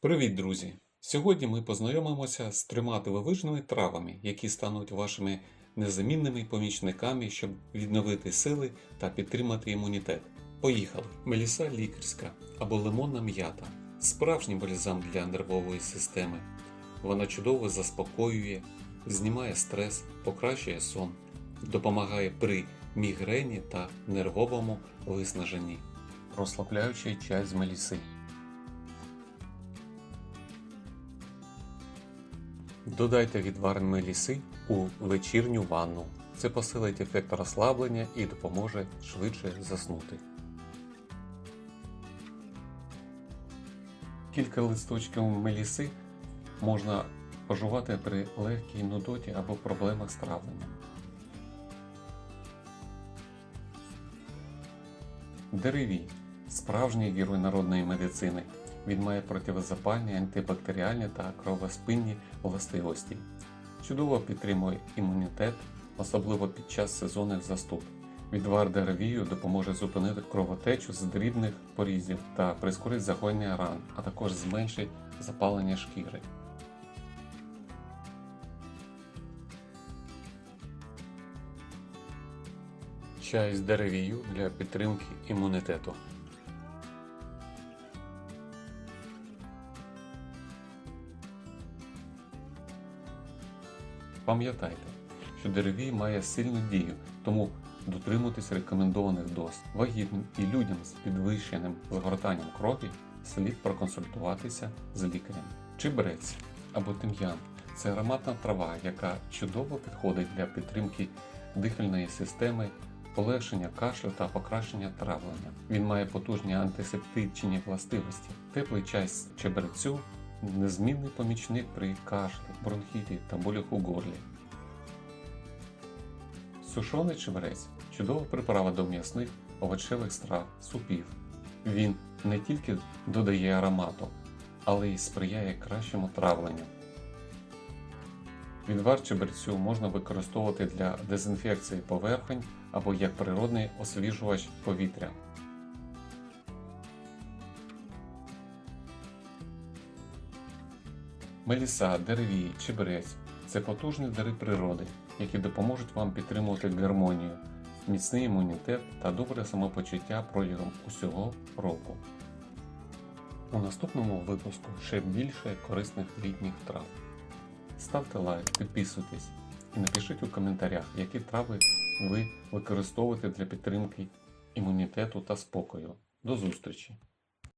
Привіт, друзі! Сьогодні ми познайомимося з трьома дивовижними травами, які стануть вашими незамінними помічниками, щоб відновити сили та підтримати імунітет. Поїхали! Меліса лікарська або лимонна м'ята справжній бальзам для нервової системи. Вона чудово заспокоює, знімає стрес, покращує сон, допомагає при мігрені та нервовому виснаженні. Розслабляючий чай з меліси. Додайте відвар меліси у вечірню ванну. Це посилить ефект розслаблення і допоможе швидше заснути. Кілька листочків меліси можна пожувати при легкій нудоті або проблемах з травленням. Деревій справжній герой народної медицини. Він має противозапальні, антибактеріальні та кровоспинні властивості. Чудово підтримує імунітет, особливо під час сезонних застуд. Відвар деревію допоможе зупинити кровотечу з дрібних порізів та прискорить загоєння ран, а також зменшить запалення шкіри. Чай з деревію для підтримки імунітету. Пам'ятайте, що деревій має сильну дію, тому дотримуйтесь рекомендованих доз. Вагітним і людям з підвищеним згортанням крові слід проконсультуватися з лікарем. Чебрець або тим'ян це ароматна трава, яка чудово підходить для підтримки дихальної системи, полегшення кашлю та покращення травлення. Він має потужні антисептичні властивості. Теплий чай з чебрецю незмінний помічник при кашлі, бронхіті та болях у горлі. Сушоний чебрець чудова приправа до м'ясних овочевих страв, супів. Він не тільки додає аромату, але й сприяє кращому травленню. Відвар чебрецю можна використовувати для дезінфекції поверхонь або як природний освіжувач повітря. Меліса, деревій, чебрець це потужні дари природи, які допоможуть вам підтримувати гармонію, міцний імунітет та добре самопочуття протягом усього року. У наступному випуску ще більше корисних літніх трав. Ставте лайк, підписуйтесь і напишіть у коментарях, які трави ви використовуєте для підтримки імунітету та спокою. До зустрічі!